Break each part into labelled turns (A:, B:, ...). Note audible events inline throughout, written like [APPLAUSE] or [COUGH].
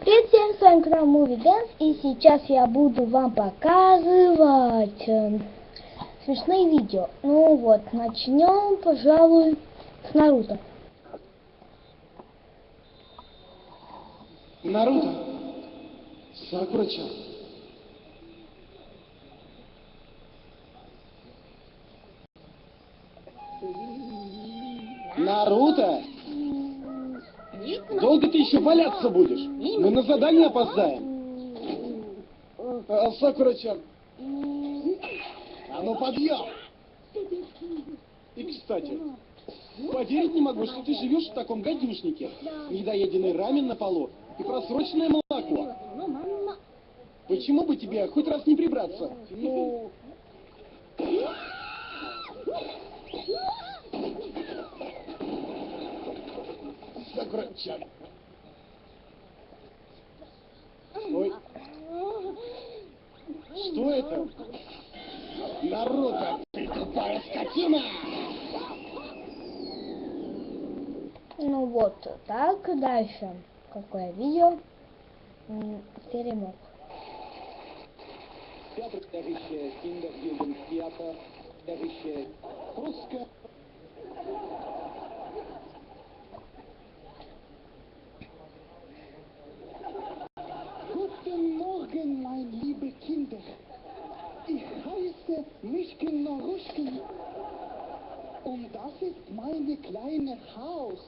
A: Привет всем, с вами канал Movie Dance, и сейчас я буду вам показывать э, смешные видео. Ну вот, начнем, пожалуй, с Наруто.
B: Наруто. Сакура-чан. Наруто? Долго ты еще валяться будешь? Мы на задание опоздаем. А, Сакура-чан. А ну подъем! И, кстати, поверить не могу, что ты живешь в таком гадюшнике. Недоеденный рамен на полу и просроченное молоко. Почему бы тебе хоть раз не прибраться? Ну... Сакура-чан. Ой. Что это? Наруто, ты тупая скотина!
A: Ну вот, так, дальше. Какое видео? Теремок.
B: Theaterliche Mischken Noruschken. Und das ist meine kleine Haus.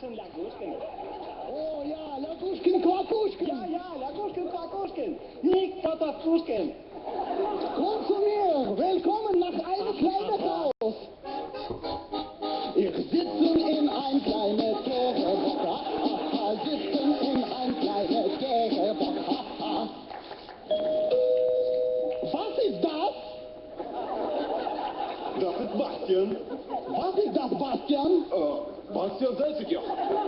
C: Demokratischen Laguschken.
B: Oh ja, Laguschken, Quakuschken.
C: Ja, ja, Laguschken, Quakuschken. Nicht Tatafuschken.
B: Komm zu mir, willkommen nach einem kleinen Haus. Wir sitzen in ein kleines haha, sitzen in ein kleines haha. Was ist das?
D: Das ist Bastian.
B: Was ist das, Bastian?
D: Äh, Bastian Salziger.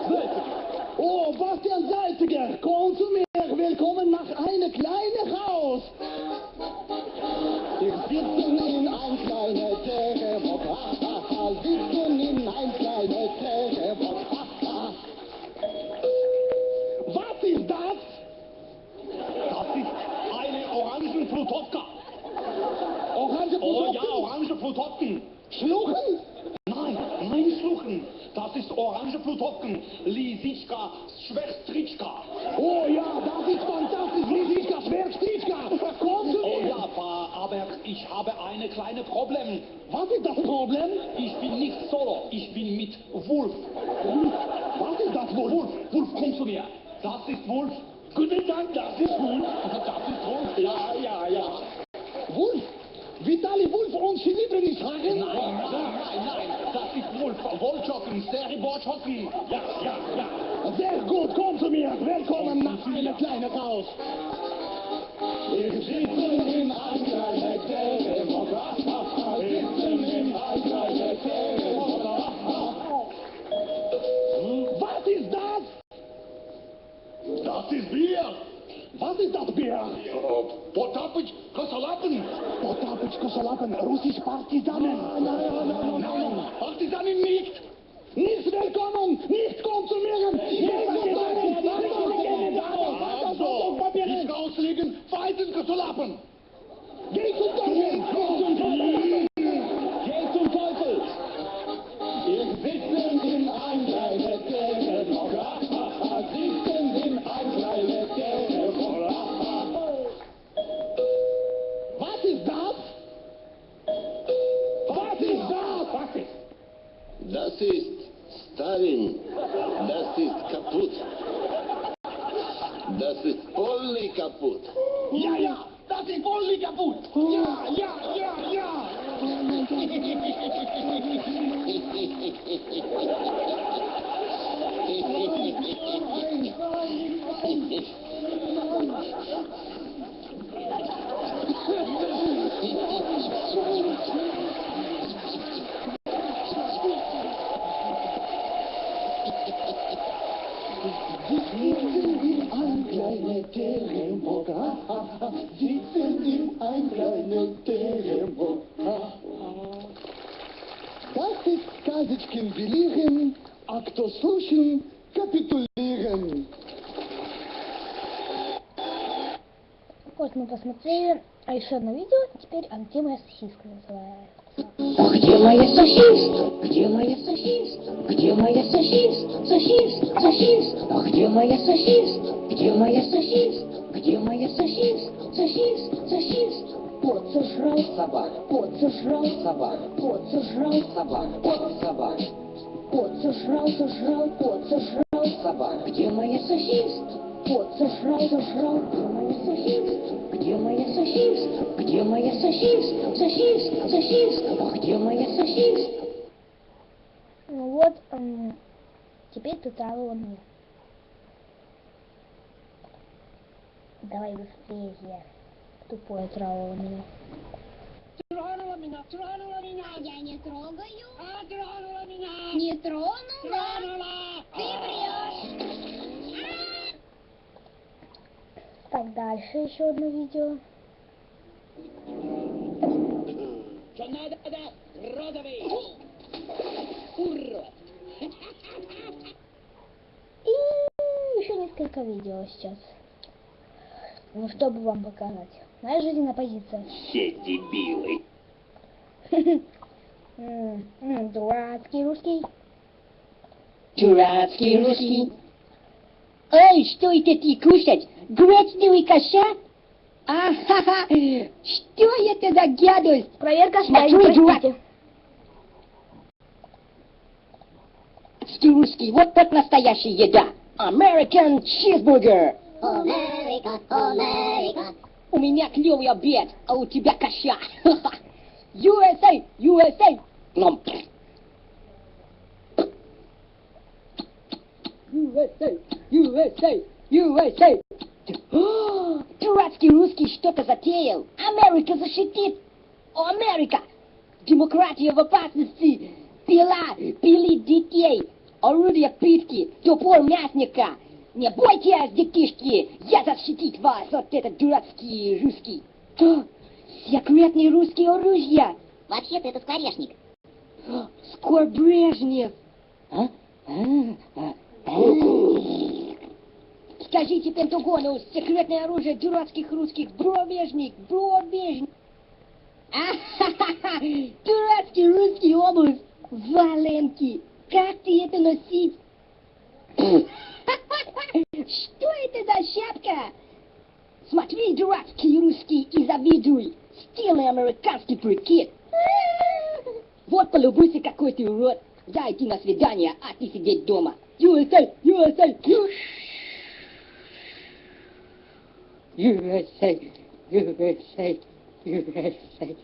D: Salziger.
B: Oh, Bastian Salziger, komm zu mir, willkommen nach einem kleinen Haus.
D: Problem.
B: Was ist das Problem?
D: Ich bin nicht solo, ich bin mit Wolf.
B: Was ist das wohl?
D: Wolf, Wolf, komm zu mir. Das ist Wolf. Guten Tag, das ist Wolf. Das ist Wolf. Ja, ja, ja.
B: Wolf? Vitali Wolf und Chilibrenis Haaren?
D: Nein, nein, nein, nein, das ist Wolf. Wolljocken, Seriborchocken. Ja, ja, ja.
B: Sehr gut, komm zu mir. Willkommen nach einem kleinen Haus. machen russisch Party. Das ist
E: Stalin. Das ist kaputt. Das ist Polly kaputt.
B: Ja, ja, das ist voll kaputt. Ja, ja, ja, ja. [LAUGHS] кто слушен, капитулируем.
A: Вот мы посмотрели а еще одно видео, теперь а где моя сосиска называется.
F: Где моя сосиска? Где моя сосиска? Где моя сосиска? Сосиска, сосиска. А где моя сосиска? Где моя сосиска? Где моя сосиска? Сосиска, сосиска. Кот сожрал собаку. Кот сожрал собаку. Кот сожрал собаку. Кот собаку. Кот сожрал, сожрал, кот сожрал собаку. Где моя сосиска? Кот сожрал, сожрал. Где моя сосиска? Где моя сосиска? Где моя сосиска? Сосиска, сосиска. А где моя сосиска?
A: Ну вот, м, теперь ты тралила мне. Давай быстрее. Тупое меня.
C: Тронула меня, тронула меня,
G: Я не трогаю.
C: а тронула меня,
G: Не тронула.
C: тронула.
G: Ты врешь.
A: Так, дальше еще одно видео.
C: Что надо, да, розовый. Урод.
A: И еще несколько видео сейчас. Ну, чтобы вам показать. Моя жизненная позиция.
E: Все дебилы.
A: Дурацкий русский.
F: Дурацкий русский. Эй, что это ты кушать? Гречневый каша? Ахаха, что это за гадость?
A: Проверка
F: дурак.
A: простите.
F: Русский, вот так настоящая еда. American cheeseburger.
G: Америка, Америка.
F: У меня клевый обед, а у тебя каша. Ха-ха. [LAUGHS] USA, USA. Ном. USA, USA, USA. О, Дурацкий русский что-то затеял. Америка защитит. О, Америка! Демократия в опасности. Пила, пилит детей. Орудие пытки, топор мясника. Не бойтесь, детишки, я защитить вас от этот дурацкий русский. Секретные русские оружия.
G: Вообще-то это скворечник. [GASPS]
F: Скоро Брежнев. А? А, а. [GASPS] Скажите Пентагону, секретное оружие дурацких русских, бровежник, бровежник. А-ха-ха-ха, [LAUGHS] дурацкий русский обувь, валенки. Как ты это носить? [LAUGHS] [LAUGHS] Что это за шапка? Смотри, дурацкий русский, и завидуй. Стильный американский прикид. Вот полюбуйся, какой ты урод. Я иди на свидание, а ты сидеть дома. USA, USA, USA, USA, USA.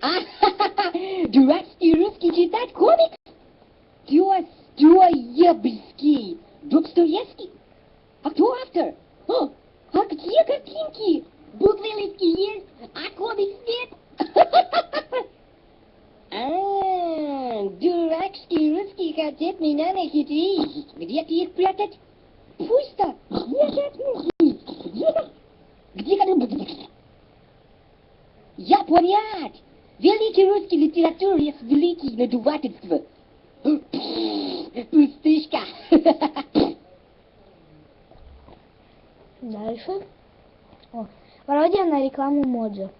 F: А, дурацкий русский читать комикс? Достоевский. Достоевский? А кто автор? О, где картинки? Буквы листки есть, а комикс нет? [LAUGHS] А, дурацкий русский хотят меня нахитрить. Где ты их прятать? Пусто. Нет, нет, нет. Где ты? Я понять. Великий русский литератур есть великий надувательство. Пустышка.
G: na reclama Moja.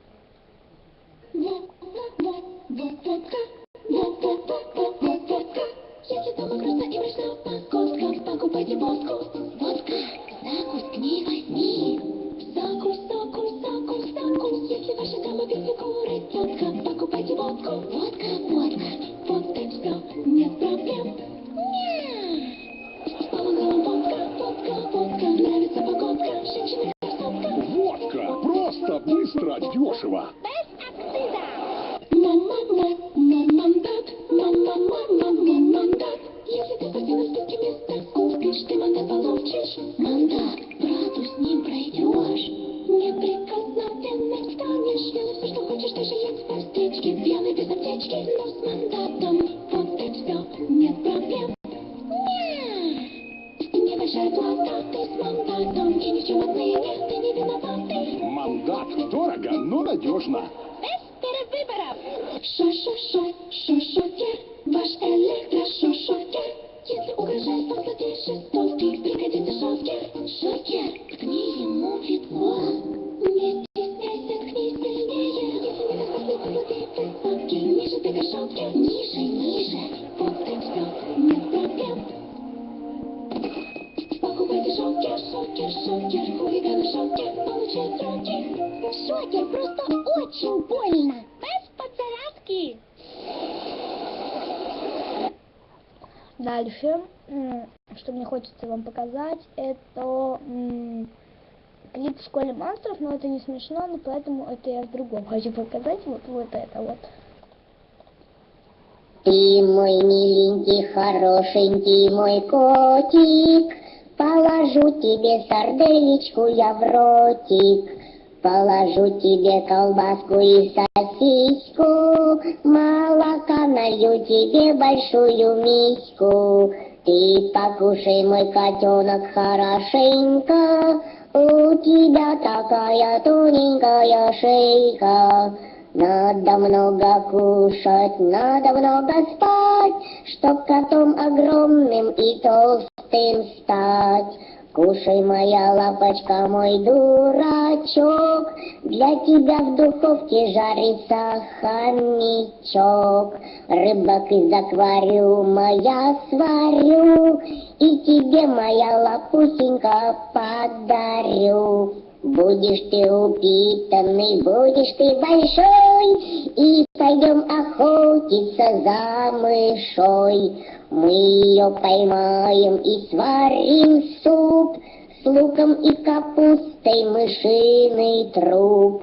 G: Больно. Без поцарапки.
A: Дальше, что мне хочется вам показать, это клип в школе монстров, но это не смешно, но поэтому это я в другом хочу показать, вот, вот это вот.
H: Ты мой миленький, хорошенький мой котик, Положу тебе сарделечку я в ротик, Положу тебе колбаску и сосиску, Молока налью тебе большую миську. Ты покушай, мой котенок, хорошенько, У тебя такая тоненькая шейка. Надо много кушать, надо много спать, Чтоб котом огромным и толстым стать. Кушай, моя лапочка, мой дурачок, Для тебя в духовке жарится хомячок. Рыбок из аквариума я сварю, И тебе, моя лапусенька, подарю. Будешь ты упитанный, будешь ты большой, И пойдем охотиться за мышой. Мы ее поймаем и сварим суп С луком и капустой мышиный труп.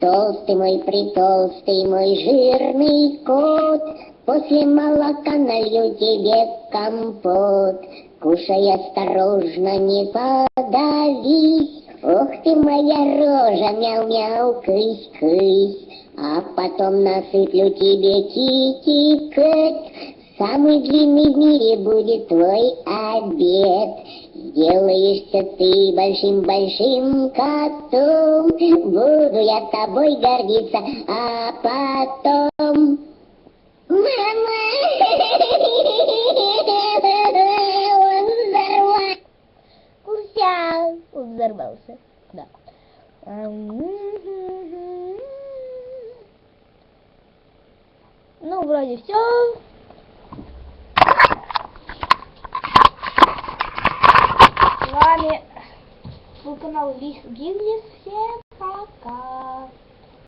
H: Толстый мой, притолстый мой жирный кот, После молока налью тебе компот. Кушай осторожно, не подавись, Ох ты моя рожа, мяу-мяу, кысь-кысь. А потом насыплю тебе китикет, Самый длинный в мире будет твой обед. Сделаешься ты большим-большим котом, Буду я тобой гордиться, а потом... Мама! Он взорвался!
A: Курся! Он взорвался. Да. Ну, вроде все. С вами был канал Лис Гиглис. Всем пока!